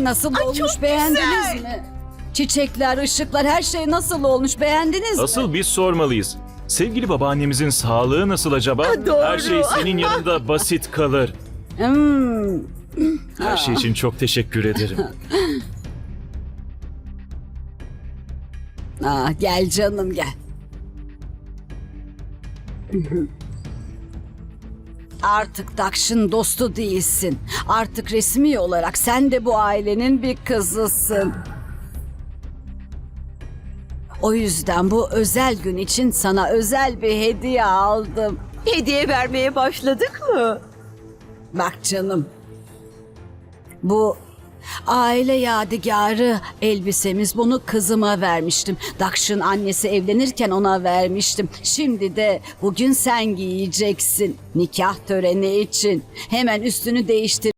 Nasıl Ay, olmuş çok beğendiniz güzel. mi? Çiçekler, ışıklar her şey nasıl olmuş beğendiniz mi? Asıl biz sormalıyız. Sevgili babaannemizin sağlığı nasıl acaba? Ah, doğru. Her şey senin yanında basit kalır. Hmm. Her şey için çok teşekkür ederim. Aa, gel canım gel. Artık Dakş'ın dostu değilsin. Artık resmi olarak sen de bu ailenin bir kızısın. O yüzden bu özel gün için sana özel bir hediye aldım. Hediye vermeye başladık mı? Bak canım. Bu aile yadigarı elbisemiz. Bunu kızıma vermiştim. Dakş'ın annesi evlenirken ona vermiştim. Şimdi de bugün sen giyeceksin. Nikah töreni için. Hemen üstünü değiştir.